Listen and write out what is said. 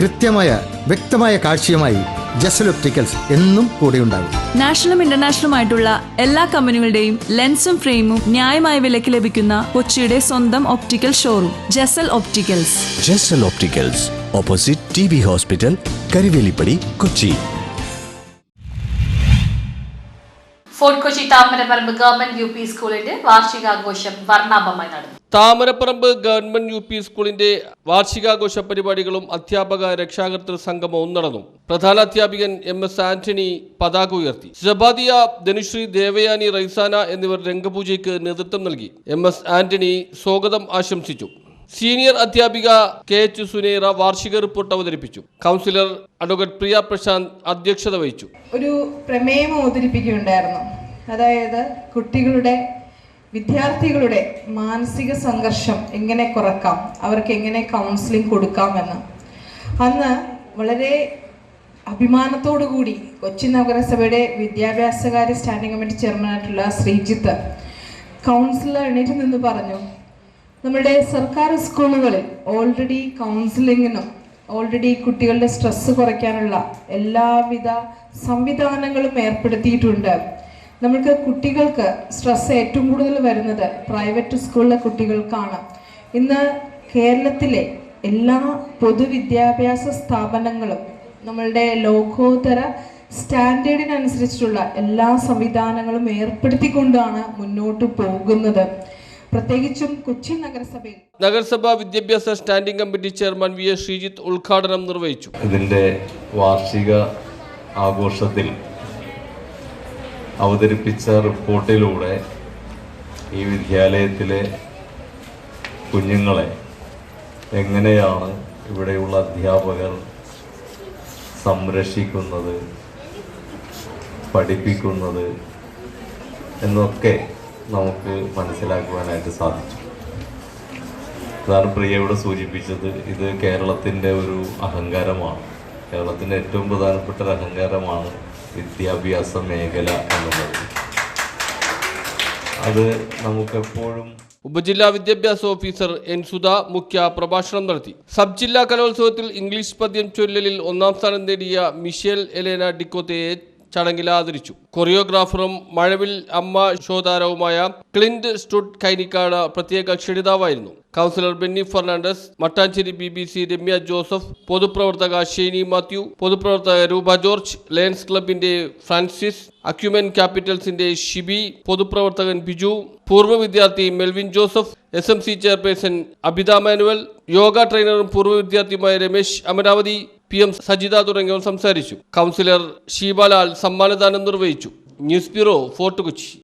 കൃത്യമായ വ്യക്തമായ കാഴ്ചയുമായി ജസൽ ഒപ്റ്റിക്കൽസ് എന്നും കൂടെയുണ്ടാകും. നാഷണലും ഇന്റർനാഷണലും ആയിട്ടുള്ള എല്ലാ കമ്പനികളുടെയും ലെൻസും ഫ്രെയിമും ന്യായമായ വിലയ്ക്ക് ലഭിക്കുന്ന കൊച്ചിയുടെ സ്വന്തം optical showroom Jasal opticals. Jasal opticals opposite T B hospital Karivelippady Kochi. Fort Kochi Thamaraparambu government U P സ്കൂളിന്റെ വാർഷികാഘോഷം വർണാഭമായി നടന്നു. താമരപ്പറമ്പ് ഗവൺമെന്റ് യു പി സ്കൂളിന്റെ വാർഷികാഘോഷ പരിപാടികളും അധ്യാപക രക്ഷാകർതൃ സംഗമവും നടന്നു. പ്രധാന അധ്യാപികൻ എം എസ് ആന്റണി പതാക ഉയർത്തി. ജബാദിയ ധനുശ്രീ ദേവയാനി റൈസാന എന്നിവർ രംഗപൂജയ്ക്ക് നേതൃത്വം നൽകി. എം എസ് ആന്റണി സ്വാഗതം ആശംസിച്ചു. സീനിയർ അധ്യാപിക കെ എച്ച് സുനേറ വാർഷിക റിപ്പോർട്ട് അവതരിപ്പിച്ചു. കൗൺസിലർ അഡ്വക്കേറ്റ് പ്രിയ പ്രശാന്ത് അധ്യക്ഷത വഹിച്ചു. ഒരു പ്രമേയം അവതരിപ്പിക്കുകയുണ്ടായിരുന്നു. അതായത് കുട്ടികളുടെ വിദ്യാർത്ഥികളുടെ മാനസിക സംഘർഷം എങ്ങനെ കുറക്കാം? അവർക്ക് എങ്ങനെ കൗൺസിലിംഗ് കൊടുക്കാമെന്ന് അന്ന് വളരെ അഭിമാനത്തോടു കൂടി കൊച്ചി നഗരസഭയുടെ വിദ്യാഭ്യാസകാര്യ സ്റ്റാൻഡിംഗ് കമ്മിറ്റി ചെയർമാനായിട്ടുള്ള ശ്രീജിത്ത് കൗൺസിലർ എണീറ്റ് നിന്ന് പറഞ്ഞു നമ്മുടെ സർക്കാർ സ്കൂളുകളിൽ ഓൾറെഡി കൗൺസിലിങ്ങിനും ഓൾറെഡി കുട്ടികളുടെ സ്ട്രെസ് കുറയ്ക്കാനുള്ള എല്ലാവിധ സംവിധാനങ്ങളും ഏർപ്പെടുത്തിയിട്ടുണ്ട്. നമുക്ക് കുട്ടികൾക്ക് സ്ട്രെസ് ഏറ്റവും കൂടുതൽ വരുന്നത് പ്രൈവറ്റ് സ്കൂളിലെ കുട്ടികൾക്കാണ്. ഇന്ന് കേരളത്തിലെ എല്ലാ പൊതുവിദ്യാഭ്യാസ സ്ഥാപനങ്ങളും നമ്മളുടെ ലോകോത്തര സ്റ്റാൻഡേർഡിനനുസരിച്ചിട്ടുള്ള എല്ലാ സംവിധാനങ്ങളും ഏർപ്പെടുത്തിക്കൊണ്ടാണ് മുന്നോട്ട് പോകുന്നത്. പ്രത്യേകിച്ചും കൊച്ചി നഗരസഭയിൽ നഗരസഭാ വിദ്യാഭ്യാസ standing committee chairman V S Sreejith ഉദ്ഘാടനം നിർവഹിച്ചു. ഇതിന്റെ വാർഷിക ആഘോഷത്തിൽ അവതരിപ്പിച്ച റിപ്പോർട്ടിലൂടെ ഈ വിദ്യാലയത്തിലെ കുഞ്ഞുങ്ങളെ എങ്ങനെയാണ് ഇവിടെയുള്ള അധ്യാപകർ സംരക്ഷിക്കുന്നത് പഠിപ്പിക്കുന്നത് എന്നൊക്കെ നമുക്ക് മനസ്സിലാക്കുവാനായിട്ട് സാധിച്ചു. അതാണ് പ്രിയ ഇവിടെ സൂചിപ്പിച്ചത്. ഇത് കേരളത്തിന്റെ ഒരു അഹങ്കാരമാണ്. കേരളത്തിന്റെ ഏറ്റവും പ്രധാനപ്പെട്ട ഒരു അഹങ്കാരമാണ് വിദ്യാഭ്യാസ മേഖല എന്നുള്ളത്. അത് നമുക്കെപ്പോഴും ഉപജില്ലാ വിദ്യാഭ്യാസ ഓഫീസർ എൻ സുധ മുഖ്യ പ്രഭാഷണം നടത്തി. സബ് ജില്ലാ കലോത്സവത്തിൽ ഇംഗ്ലീഷ് പദ്യം ചൊല്ലലിൽ ഒന്നാം സ്ഥാനം നേടിയ മിഷേൽ എലേന ഡിക്കോത്തയെ ചടങ്ങിൽ ആദരിച്ചു. കൊറിയോഗ്രാഫറും മഴവിൽ അമ്മ ശോതാരവുമായ ക്ലിൻഡ് സ്റ്റുഡ് കൈനിക്കാട് പ്രത്യേക ക്ഷണിതാവായിരുന്നു. Councillor Benny Fernandez Mattancherry B B C Ramya Joseph പൊതുപ്രവർത്തക Shiny Mathew പൊതുപ്രവർത്തക രൂപ ജോർജ് ലയൻസ് ക്ലബിന്റെ ഫ്രാൻസിസ് അക്യുമെൻ ക്യാപിറ്റൽസിന്റെ ഷിബി പൊതുപ്രവർത്തകൻ ബിജു പൂർവ വിദ്യാർത്ഥി Melvin Joseph S M C chairperson Abitha Manuel yoga ട്രെയിനറും പൂർവ വിദ്യാർത്ഥിയുമായ രമേശ് അമരാവതി പി എം സജിത തുടങ്ങിയവർ സംസാരിച്ചു. കൗൺസിലർ ഷീബാലാൽ സമ്മാനദാനം നിർവഹിച്ചു. News bureau Fort Kochi.